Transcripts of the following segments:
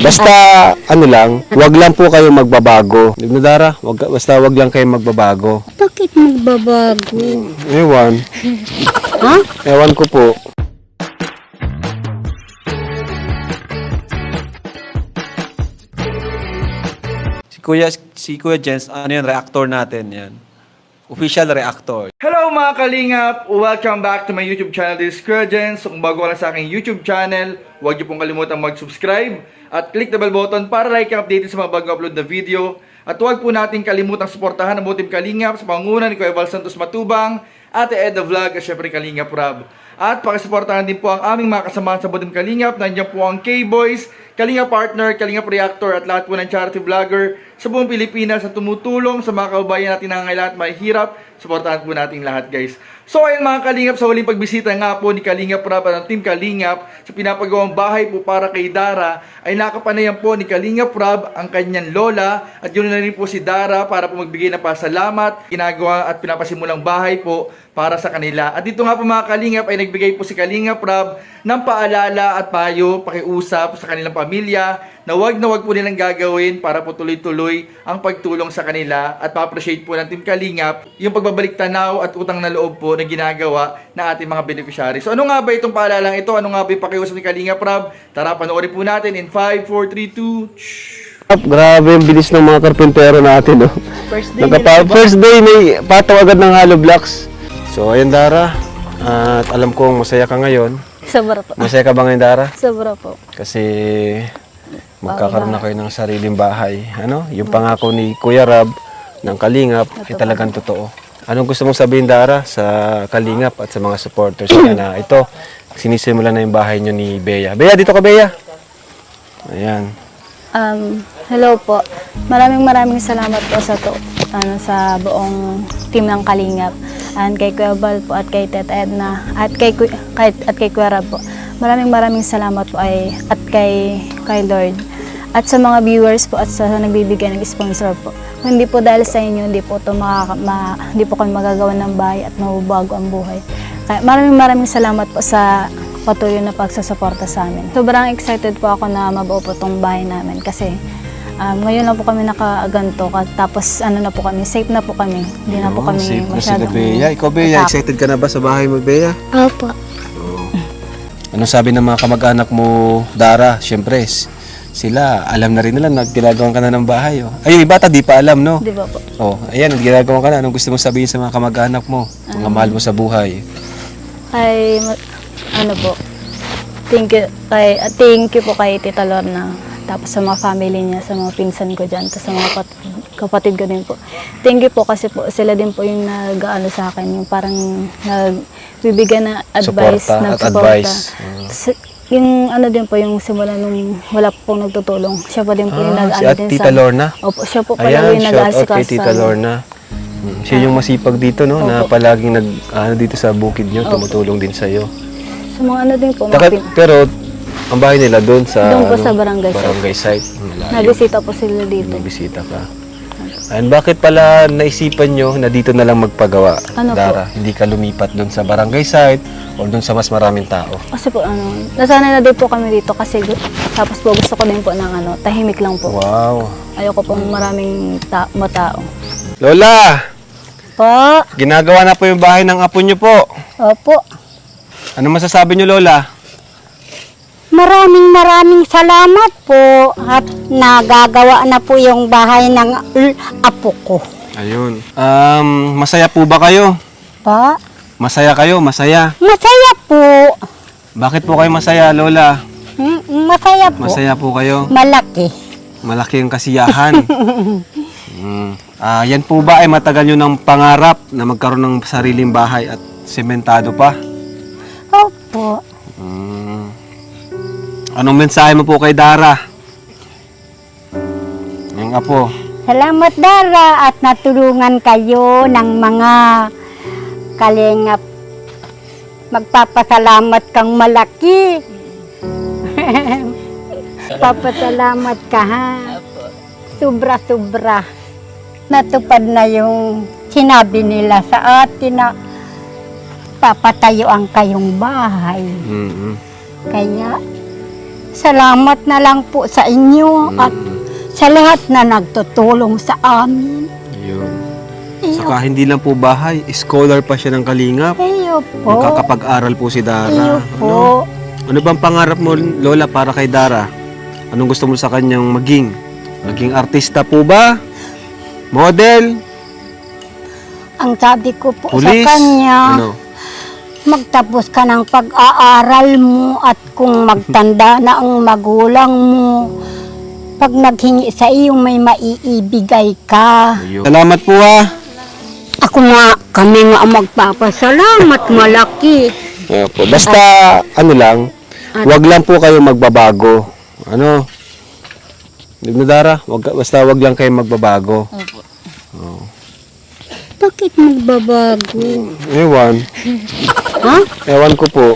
Basta, ano lang, wag lang po kayo magbabago. Dara, wag, basta wag lang kayo magbabago. Bakit magbabago? Ewan. Ha? Ewan ko po. Si Kuya, si Kuya Jens, ano yan, reactor natin yan. Official reactor. Hello mga kalingap! Welcome back to my YouTube channel, this. So, kung bago lang sa aking YouTube channel, huwag niyo pong kalimutan mag-subscribe at click the bell button para like and updated sa mga bago upload na video. At huwag po natin kalimutang suportahan ang Butim Kalingap sa pangunan ni Kuya Val Santos Matubang, Ate Ed the Vlog at syempre Kalingap Rob. At pakisuportahan din po ang aming mga kasamahan sa Butim Kalingap. Nandiyan po ang K-Boys, Kalingap Partner, Kalingap Reactor at lahat po ng charity vlogger sa buong Pilipinas sa tumutulong sa mga kababayan natin na ngailangan at mahihirap. Suportahan po natin lahat guys. So ayun mga Kalingap, sa huling pagbisita nga po ni Kalingap Rap at ng Team Kalingap sa pinapagawang bahay po para kay Dara ay nakapanayan po ni Kalingap Rab ang kanyang lola at yun na rin po si Dara para po magbigay ng pasalamat, ginagawa at pinapasimulang bahay po para sa kanila. At dito nga po mga Kalingap ay nagbigay po si Kalingap Rab ng paalala at payo, pakiusap sa kanilang pamilya na wag na wag po nilang gagawin para po tuloy-tuloy ang pagtulong sa kanila at pa-appreciate po ng Team Kalingap yung pagbabalik tanaw at utang na loob po na ginagawa na ating mga beneficiaries. So ano nga ba itong paalalang ito? Ano nga ba yung pakiusap ni Kalingap Rab? Tara, panoorin po natin in 5, 4, 3, 2, Grabe ang bilis ng mga karpentero natin, no? First day Nagkapa- first day, may pataw agad ng hollow blocks. So, ayun, Dara. At alam kong masaya ka ngayon. Sobra po. Masaya ka ba ngayon, Dara? Sobra po. Kasi magkakaroon na kayo ng sariling bahay. Ano? Yung pangako ni Kuya Rab ng Kalingap ay talagang totoo. Anong gusto mong sabihin, Dara, sa Kalingap at sa mga supporters niya na ito, sinisimula na yung bahay nyo ni Bea. Bea, dito ka, Bea. Ayan. Um, hello po. Maraming maraming salamat po sa to, ano sa buong team ng Kalingap. And kay Kuya Bal po at kay Teta Edna at kay, kay at kay Kuya Rab po. Maraming maraming salamat po ay at kay kay Lord. At sa mga viewers po at sa nagbibigay ng sponsor po. Hindi po dahil sa inyo, hindi po to makaka, ma, hindi po kami magagawa ng bahay at mababago ang buhay. Kaya maraming maraming salamat po sa patuloy na pagsusuporta sa amin. Sobrang excited po ako na mabuo po tong bahay namin kasi um, ngayon lang po kami nakaaganto at tapos ano na po kami, safe na po kami. Hindi na po kami safe na sila, masyadong Bea. Ikaw, Bea, excited ka na ba sa bahay mo, Bea? Opo. Anong sabi ng mga kamag-anak mo, Dara? Siyempre, s- sila, alam na rin nila na ginagawan ka na ng bahay. Oh. Ay, yung iba, ta, di pa alam, no? Di ba po? Oh, ayan, ginagawa ka na. Anong gusto mong sabihin sa mga kamag-anak mo? Mga mahal mo sa buhay. Kay, ma- ano po, thank you, kay, ah, thank you po kay Tita Lorna. Tapos sa mga family niya, sa mga pinsan ko dyan, tapos sa mga pat- kapatid ko din po. Thank you po kasi po sila din po yung nag-ano sa akin, yung parang nagbibigyan ng advice. Suporta at nagsuporta. advice. Mm. Tas- yung ano din po, yung simula nung wala po pong nagtutulong, siya pa din po yung Ah, nag-ano si At din Tita sa- Lorna? Opo, siya po pala Ayan, yung shout out nag-aasikaso kay Tita Lorna. Mm, Siya yung masipag dito, no? Na Opo. palaging nag, ano, dito sa bukid nyo, tumutulong din sa'yo. Sa mga ano din po, mga Taka, pin- pero, ang bahay nila doon sa, Doon po ano, sa barangay site. barangay site. Mm, layo. nabisita po sila dito. May bisita ka. And bakit pala naisipan nyo na dito na lang magpagawa, Ano po? Dara? Hindi ka lumipat doon sa barangay site o doon sa mas maraming tao? Kasi po ano, nasanay na din po kami dito kasi tapos po gusto ko din po ng ano, tahimik lang po. Wow. Ayoko pong maraming ta- matao. Lola, Po, ginagawa na po yung bahay ng apo nyo po. opo. Ano masasabi nyo, Lola? Maraming maraming salamat po at nagagawa na po yung bahay ng apo ko. Ayun. Um, masaya po ba kayo? Pa? Masaya kayo, masaya. Masaya po. Bakit po kayo masaya, Lola? Mm, Masaya po. Masaya po kayo. Malaki. Malaki ang kasiyahan. mm. Ah, yan po ba ay matagal nyo ng pangarap na magkaroon ng sariling bahay at sementado pa? Opo. Anong mensahe mo po kay Dara? Yung apo. Salamat Dara at natulungan kayo ng mga kalingap. Magpapasalamat kang malaki. Papasalamat ka ha. Sobra-sobra. Natupad na yung sinabi nila sa atin na papatayo ang kayong bahay. Mm-mm. Kaya Salamat na lang po sa inyo at sa lahat na nagtutulong sa amin. Yun. Saka hindi lang po bahay, scholar pa siya ng Kalingap. iyo po. Magkakapag-aral po si Dara. Ano? po. Ano bang pangarap mo, Lola, para kay Dara? Anong gusto mo sa kanyang maging? Maging artista po ba? Model? Ang sabi ko po Police? sa kanya, Ano? Magtapos ka ng pag-aaral mo at kung magtanda na ang magulang mo, pag naghingi sa iyo may maiibigay ka. Salamat po ah. Ako nga, kami nga ang magpapasalamat, malaki. Ayan po. Basta, ano lang, wag lang po kayo magbabago. Ano? Hindi na Dara, wag, basta wag lang kayo magbabago. Bakit magbabago? Ewan. Ha? Ewan ko po.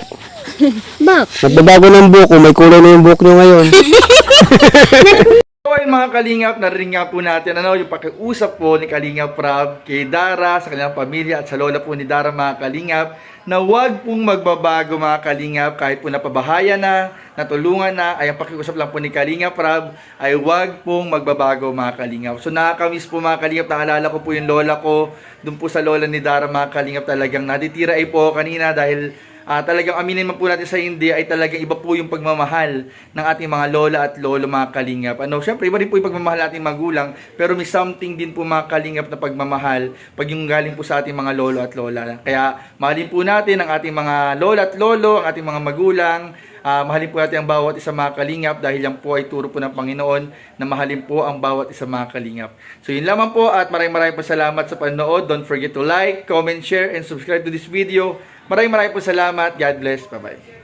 Bak? Nagbabago ng buko, may kulay na yung buhok nyo ngayon. Ayun mga Kalingap, narinig nga po natin ano, yung pakiusap po ni Kalingap Prab kay Dara, sa kanyang pamilya at sa lola po ni Dara mga Kalingap na wag pong magbabago mga Kalingap. Kahit po napabahaya na, natulungan na, ay ang pakiusap lang po ni Kalingap Prab ay wag pong magbabago mga Kalingap. So nakakamiss po mga Kalingap, naalala ko po yung lola ko, dun po sa lola ni Dara mga Kalingap. Talagang naditira ay po kanina dahil Ah, talagang aminin man po natin sa hindi ay talagang iba po yung pagmamahal ng ating mga lola at lolo mga kalingap. Ano, syempre iba rin po yung pagmamahal ng ating magulang, pero may something din po mga kalingap na pagmamahal pag yung galing po sa ating mga lolo at lola. Kaya mahalin po natin ang ating mga lola at lolo, ang ating mga magulang, Ah, mahalin po natin ang bawat isa mga kalingap dahil yan po ay turo po ng Panginoon na mahalin po ang bawat isa mga kalingap. So yun lamang po at maraming maraming po salamat sa panonood. Don't forget to like, comment, share, and subscribe to this video. Maraming maraming po salamat. God bless. Bye-bye.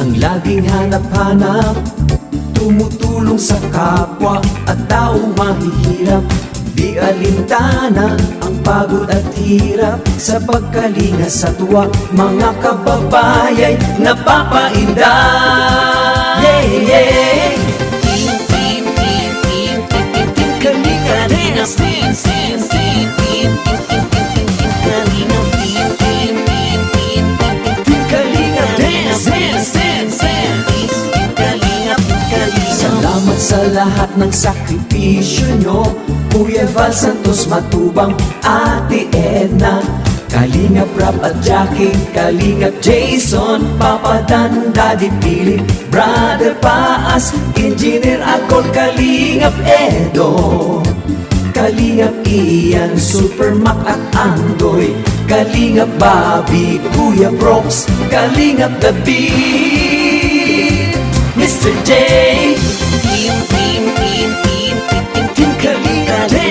ang laging hanap-hanap Tumutulong sa kapwa at tao mahihirap Di alintana ang pagod at hirap sa pagkalinga sa tuwa mga kababayay napapainda. Yeah, yeah. Lahat ng sakripisyo nyo Kuya Val Santos Matubang, Ate Edna Kalingap Rap at Jackie, Kalingap Jason Papa Dan, Daddy Philip, Brother Paas Engineer Akol, Kalingap Edo Kalingap Ian, Super Mac at Andoy Kalingap Bobby, Kuya Brox Kalingap The Mr. J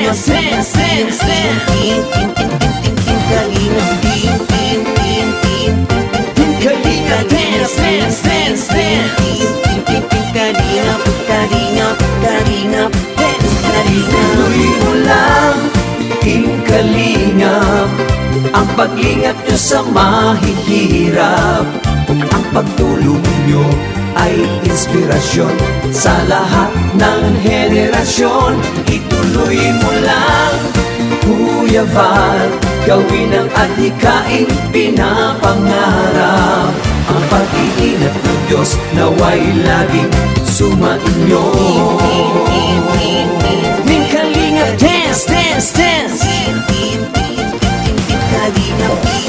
Kalina, slam, slam, slam Tin, tin, tin, tin, tin, tin, Kalina Tin, tin, tin, tin, tin, tin, Kalina Ang pag-ingat nyo sa mahihirap Ang pagtulong nyo ay inspirasyon sa lahat ng henerasyon. Ituloy mo lang, Kuya Val, gawin ang adhikain pinapangarap. Ang pag-iingat ng Diyos naway laging sumainyo. Minkalinga, dance, dance, dance! Minkalinga, dance!